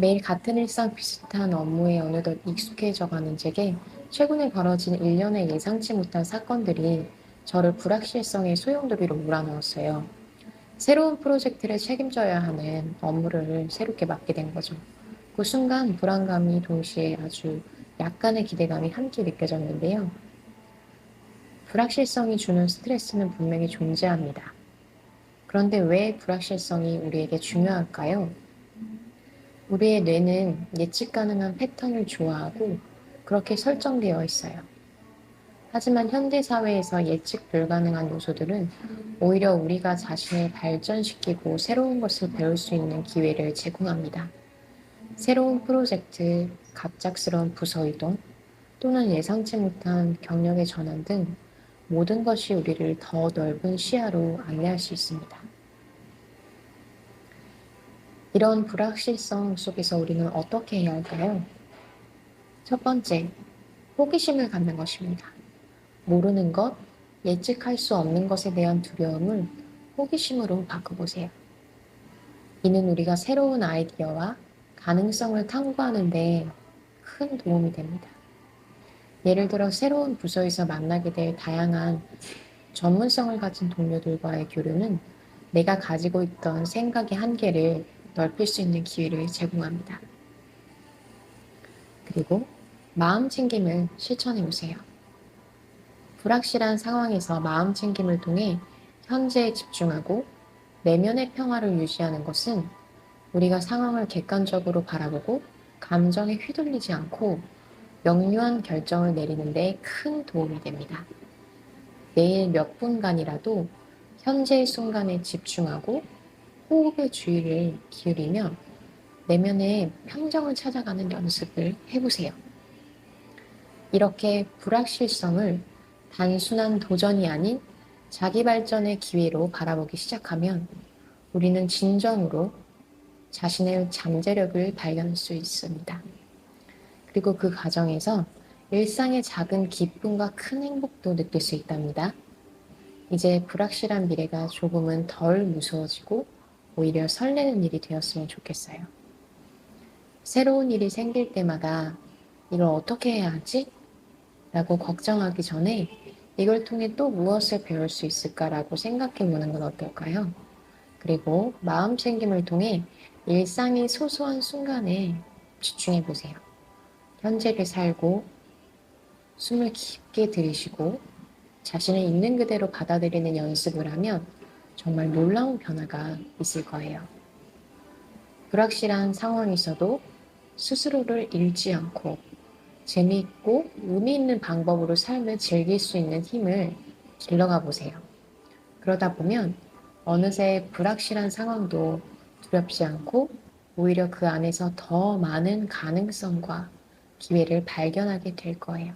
매일 같은 일상 비슷한 업무에 어느덧 익숙해져 가는 제게 최근에 벌어진 일련의 예상치 못한 사건들이 저를 불확실성의 소용돌이로 몰아넣었어요. 새로운 프로젝트를 책임져야 하는 업무를 새롭게 맡게 된 거죠. 그 순간 불안감이 동시에 아주 약간의 기대감이 함께 느껴졌는데요. 불확실성이 주는 스트레스는 분명히 존재합니다. 그런데 왜 불확실성이 우리에게 중요할까요? 우리의 뇌는 예측 가능한 패턴을 좋아하고 그렇게 설정되어 있어요. 하지만 현대 사회에서 예측 불가능한 요소들은 오히려 우리가 자신을 발전시키고 새로운 것을 배울 수 있는 기회를 제공합니다. 새로운 프로젝트, 갑작스러운 부서 이동, 또는 예상치 못한 경력의 전환 등 모든 것이 우리를 더 넓은 시야로 안내할 수 있습니다. 이런 불확실성 속에서 우리는 어떻게 해야 할까요? 첫 번째, 호기심을 갖는 것입니다. 모르는 것, 예측할 수 없는 것에 대한 두려움을 호기심으로 바꿔보세요. 이는 우리가 새로운 아이디어와 가능성을 탐구하는데 큰 도움이 됩니다. 예를 들어 새로운 부서에서 만나게 될 다양한 전문성을 가진 동료들과의 교류는 내가 가지고 있던 생각의 한계를 넓힐 수 있는 기회를 제공합니다. 그리고 마음 챙김을 실천해 보세요. 불확실한 상황에서 마음 챙김을 통해 현재에 집중하고 내면의 평화를 유지하는 것은 우리가 상황을 객관적으로 바라보고 감정에 휘둘리지 않고 명료한 결정을 내리는 데 큰 도움이 됩니다. 매일 몇 분간이라도 현재의 순간에 집중하고 호흡의 주의를 기울이며 내면의 평정을 찾아가는 연습을 해보세요. 이렇게 불확실성을 단순한 도전이 아닌 자기 발전의 기회로 바라보기 시작하면 우리는 진정으로 자신의 잠재력을 발견할 수 있습니다. 그리고 그 과정에서 일상의 작은 기쁨과 큰 행복도 느낄 수 있답니다. 이제 불확실한 미래가 조금은 덜 무서워지고 오히려 설레는 일이 되었으면 좋겠어요. 새로운 일이 생길 때마다 이걸 어떻게 해야 하지? 라고 걱정하기 전에 이걸 통해 또 무엇을 배울 수 있을까라고 생각해 보는 건 어떨까요? 그리고 마음 챙김을 통해 일상의 소소한 순간에 집중해 보세요. 현재를 살고 숨을 깊게 들이쉬고 자신을 있는 그대로 받아들이는 연습을 하면 정말 놀라운 변화가 있을 거예요. 불확실한 상황에서도 스스로를 잃지 않고 재미있고 의미 있는 방법으로 삶을 즐길 수 있는 힘을 길러가 보세요. 그러다 보면 어느새 불확실한 상황도 두렵지 않고 오히려 그 안에서 더 많은 가능성과 기회를 발견하게 될 거예요.